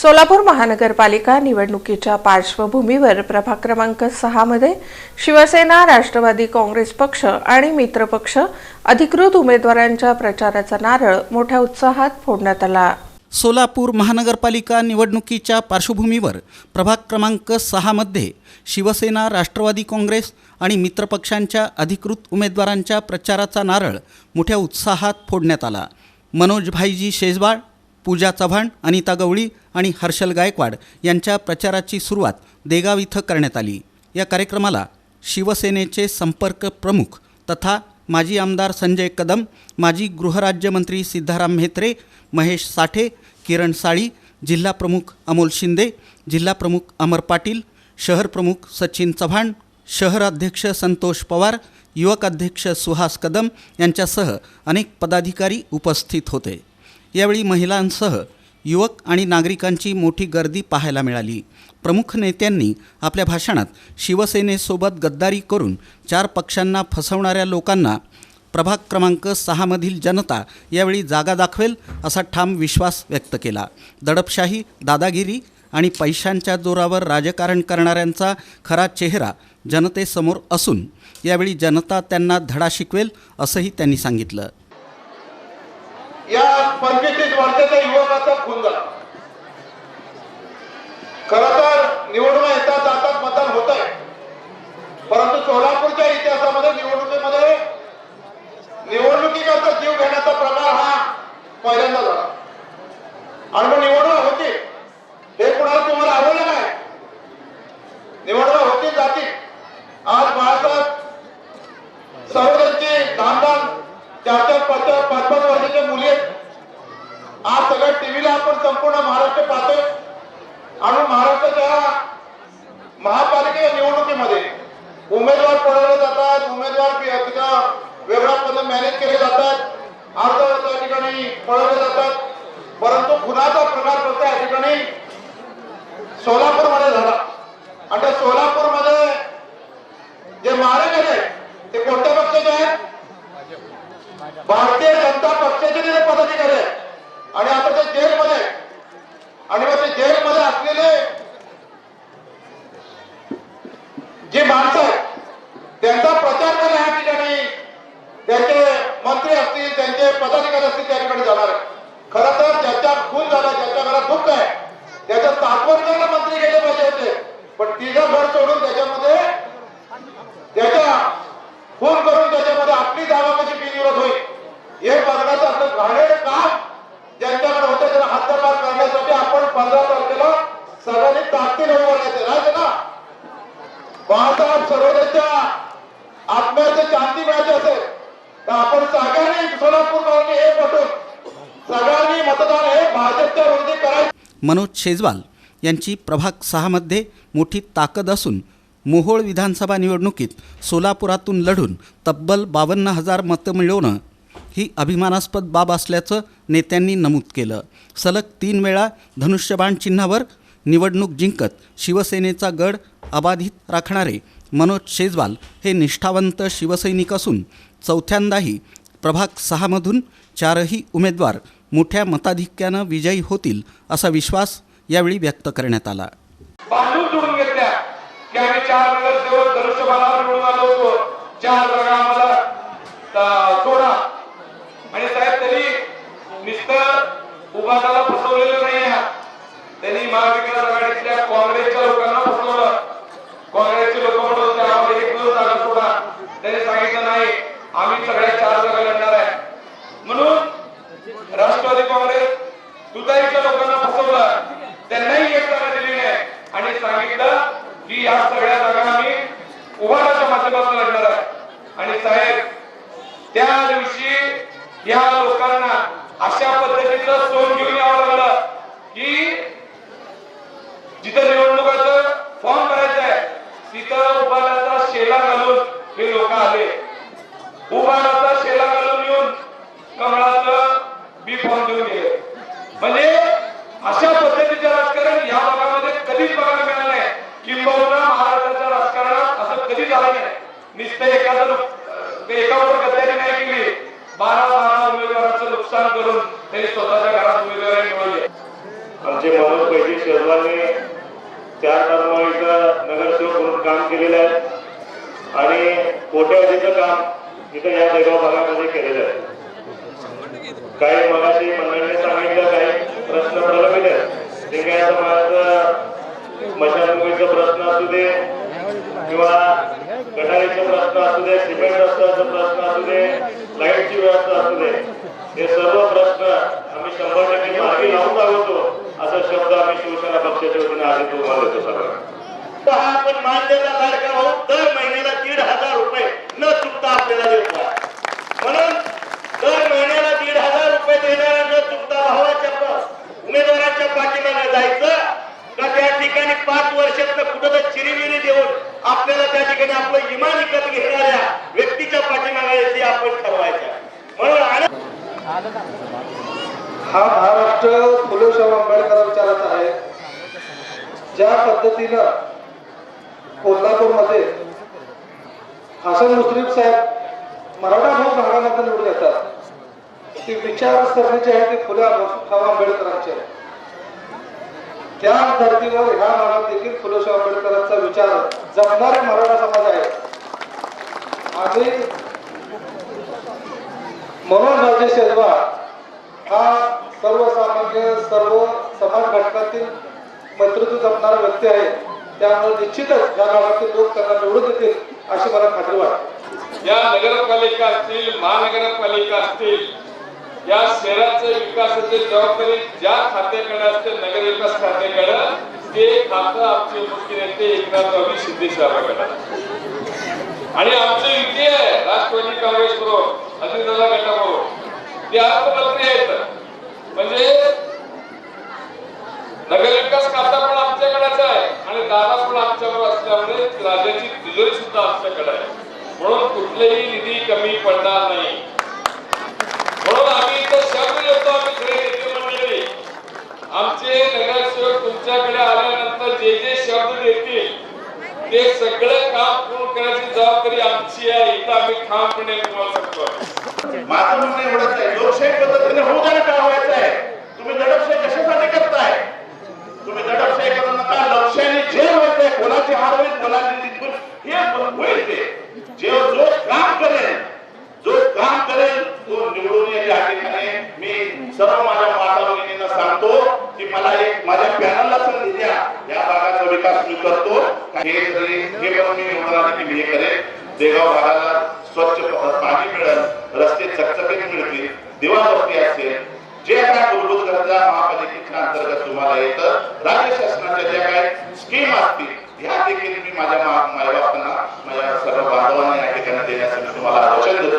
सोलापूर महानगरपालिका निवडणुकीच्या पार्श्वभूमीवर प्रभाग क्रमांक सहामध्ये शिवसेना राष्ट्रवादी काँग्रेस पक्ष आणि मित्रपक्ष अधिकृत उमेदवारांच्या प्रचाराचा नारळ मोठ्या उत्साहात फोडण्यात आला. सोलापूर महानगरपालिका निवडणुकीच्या पार्श्वभूमीवर प्रभाग क्रमांक सहामध्ये शिवसेना राष्ट्रवादी काँग्रेस आणि मित्रपक्षांच्या अधिकृत उमेदवारांच्या प्रचाराचा नारळ मोठ्या उत्साहात फोडण्यात आला. मनोज भाईजी शेजवाळ पूजा चव्हाण अनिता गवळी आणि हर्षल गायकवाड यांच्या प्रचाराची सुरुवात देगाव इथं करण्यात आली. या कार्यक्रमाला शिवसेनेचे संपर्क प्रमुख तथा माजी आमदार संजय कदम माजी गृहराज्यमंत्री सिद्धाराम म्हेत्रे महेश साठे किरण साळी जिल्हा प्रमुख अमोल शिंदे जिल्हा प्रमुख अमर पाटील शहर प्रमुख सचिन चव्हाण शहर अध्यक्ष संतोष पवार युवक अध्यक्ष सुहास कदम यांच्यासह अनेक पदाधिकारी उपस्थित होते. यावेळी महिलांसह युवक आणि नागरिकांची मोठी गर्दी पाहायला मिळाली. प्रमुख नेत्यांनी आपल्या भाषणात शिवसेनेसोबत गद्दारी करून चार पक्षांना फसवणाऱ्या लोकांना प्रभाग क्रमांक सहामधील जनता यावेळी जागा दाखवेल असा ठाम विश्वास व्यक्त केला. दडपशाही दादागिरी आणि पैशांच्या जोरावर राजकारण करणाऱ्यांचा खरा चेहरा जनतेसमोर असून यावेळी जनता त्यांना धडा शिकवेल असंही त्यांनी सांगितलं. या वर्षाचा युवकाचा खून झाला. खर तर निवडणुका येतात जातात मतदान होत आहे परंतु सोलापूरच्या इतिहासामध्ये निवडणुकीमध्ये निवडणुकीकरता जीव घेण्याचा प्रकार हा पहिल्यांदा झाला. आणि मग निवडणूक होती हे कुणाला तुम्हाला आवडलं काय निवडणूक होती जाती आज बाळासाहेब सर्वजणची लहान लहान चार चार पाच चार पाच पाच वर्षाच्या मुली आहेत आज सगळ्या टीव्हीला आपण संपूर्ण महाराष्ट्र पाहतोय आणि महाराष्ट्राच्या महापालिकेच्या निवडणुकीमध्ये उमेदवार पळवले जातात उमेदवार पि- तिथं वेगळ्या पद्धतीने मॅनेज केले जातात. अर्ज त्या ठिकाणी पळवले जातात. परंतु खुनाचा प्रकार फक्त या ठिकाणी सोलापूरमध्ये झाला आणि त्या सोलापूरमध्ये जे मारे गेले ते कोणत्या पक्षाचे आहेत भारतीय जनता पक्षाचे तिथे पदाधिकारी आहेत आणि आता ते जेलमध्ये आहेत. आणि मग ते जेलमध्ये असलेले जी माणसं आहेत त्यांचा प्रचार करायला या ठिकाणी त्यांचे मंत्री असतील त्यांचे पदाधिकारी असतील त्या ठिकाणी जाणार आहे खरं तर ज्याच्या खून झाला ज्याच्या घरात दुःख आहे त्याच्या सातवर्षाला मंत्री गेले पाहिजे होते तिघं घर सोडून त्याच्यामध्ये त्याच्या खून करून त्याच्यामध्ये आपली जागा कशी बिनविरोध होईल. हे बघण्याचं असं घाणेर काम ज्यांच्याकडे होते त्याला हद्दपार करण्यासाठी आपण पंधरा तारखेला सगळ्यांनी ताकदीने उभारायचे राहते ना बाळासाहेब सरोदेच्या आत्म्याचे शांती मिळायची असेल तर आपण सगळ्यांनी सोलापूरकरांनी हे पटून सगळ्यांनी मतदान हे भाजपच्या विरोधी करायचं. मनोज शेजवाल यांची प्रभाग सहामध्ये मोठी ताकद असून मोहोळ विधानसभा निवडणुकीत सोलापुरातून लढून तब्बल बावन्न हजार मतं मिळवणं ही अभिमानास्पद बाब असल्याचं नेत्यांनी नमूद केलं. सलग तीन वेळा धनुष्यबाण चिन्हावर निवडणूक जिंकत शिवसेनेचा गड अबाधित राखणारे मनोज शेजवाल हे निष्ठावंत शिवसैनिक असून चौथ्यांदाही प्रभाग सहामधून चारही उमेदवार मोठ्या मताधिक्यानं विजयी होतील असा विश्वास यावेळी व्यक्त करण्यात आला. घेतल्या. की आम्ही चार आलो होतो. चार आम्हाला सोडा म्हणजे नाही त्यांनी महाविकास आघाडीतल्या काँग्रेसच्या लोकांना फसवलं. काँग्रेसचे लोक म्हणत होते आम्हाला एक दोन जागा सोडा. त्यांनी सांगितलं नाही आम्ही सगळ्या चार जागा लढणार आहे. म्हणून राष्ट्रवादी काँग्रेस तुतारीच्या लोकांना फसवलं. त्यांनाही एक जागा दिली आणि सांगितलं की या सगळ्या जागा आम्ही उभाराच्या माध्यमातून लढणार आहे आणि साहेब त्या दिवशी या लोकांना अशा पद्धतीचं सोन घेऊन यावं लागलं की जिथं निवडणुकाचं फॉर्म भरायचं आहे तिथं उभाराचा शेला घालून हे लोक आले. उभाराचा शेला घालून येऊन कमळाचं बी फॉर्म देऊन गेले म्हणजे अशा पद्धतीचं राजकारण या भागामध्ये कधीच बघायला मिळालं नाही किंबहुना महाराष्ट्राच्या राजकारणात असं कधी नाही। नुसतं एखादं एकावर गद्दारी नाही केली बारा बारा उमेदवाराचं नुकसान करून त्यांनी स्वतःच्या घरात उमेदवारी मिळवली आमचे मनोज वैद्य शेजवानी चार टर्म नगरसेवक म्हणून काम केलेलं आहे. आणि कोट्यावधीचं काम इथं या जगाव भागामध्ये केलेलं आहे. काही मगाशी मंडळीने सांगितलं काही प्रश्न प्रलंबित आहेत. लिंगायत समाजाचा मशानभूमीचा प्रश्न असू दे किंवा असू दे सिमेंट रस्त्याचा प्रश्न असू दे लाईटची व्यवस्था असू दे. हे सर्व प्रश्न आम्ही शंभर टक्के मार्गी लावून दाखवतो. असा शब्द आम्ही शिवसेना पक्षाच्या वतीने आधी तुम्हाला देतो सर्वांना हा आपण मानलेला लाडका भाऊ दर महिन्याला दीड हजार रुपये न चुकता आपल्याला देतो आहे. म्हणून दर महिन्याला दीड हजार रुपये देणाऱ्या न चुकता भावाच्या प- उमेदवाराच्या पाठीमागे जायचं का त्या ठिकाणी पाच वर्षात कुठं तर चिरीमिरी देऊन आपल्याला त्या ठिकाणी आपलं इमान विकत घेणाऱ्या व्यक्तीच्या पाठीमागायची आपण ठरवायच्या म्हणून हा महाराष्ट्र फुले शाहू आंबेडकर विचाराचा आहे. ज्या पद्धतीनं कोल्हापूरमध्ये हसन मुश्रीफ साहेब मराठा भाऊ भागामध्ये निवडून येतात. ती विचारसरणीची आहे ती फुले शाहू आंबेडकरांची आहे. त्या धर्तीवर ह्या भागात देखील फुले शाहू आंबेडकरांचा विचार जपणारे मराठा समाज आहे. आणि म्हणून राजे शेजवा हा सर्वसामान्य सर्व समाज घटकातील नेतृत्व जपणारा व्यक्ती आहे. त्यामुळे निश्चितच या भागातील लोक त्यांना निवडून देतील अशी मला खात्री वाटते. या नगरपालिका असतील महानगरपालिका असतील या शहराचे विकासाची जबाबदारी ज्या खात्याकडे असते नगरविकास खात्याकडे ते खातं आमचे मुख्य नेते एकनाथ शिंदे साहेबांकडे. आणि आमचं युती आहे राष्ट्रवादी काँग्रेस बरोबर अजितदादा गटाबरोबर. ते अर्थमंत्री आहेत म्हणजे नगरविकास खाता पण आमच्याकडेच आहे आणि दादा पण आमच्याबरोबर असल्यामुळे राज्याची तिजोरी सुद्धा आमच्याकडे आहे. म्हणून कुठलेही निधी कमी पडणार नाही. म्हणून आम्ही इथं शब्द येतो आम्ही खरे नेते मंडळी. आमचे नगरसेवक तुमच्याकडे आल्यानंतर जे जे शब्द देतील ते सगळं काम पूर्ण करण्याची जबाबदारी आमची आहे इथं आम्ही ठामपणे तुम्हाला सांगतो माझं म्हणणं एवढंच आहे. लोकशाही पद्धतीने होऊ द्या हे जरी हे पण मी निवडून की मी हे देगाव भागाला स्वच्छ पाणी मिळेल रस्ते चकचकीत मिळतील दिवाबत्ती असेल जे काय मूलभूत गरजा महापालिकेच्या अंतर्गत तुम्हाला येतं राज्य शासनाच्या ज्या स्कीम असतील ह्या देखील मी माझ्या मायबापांना माझ्या सर्व बांधवांना या ठिकाणी देण्यासाठी तुम्हाला वचन देतो.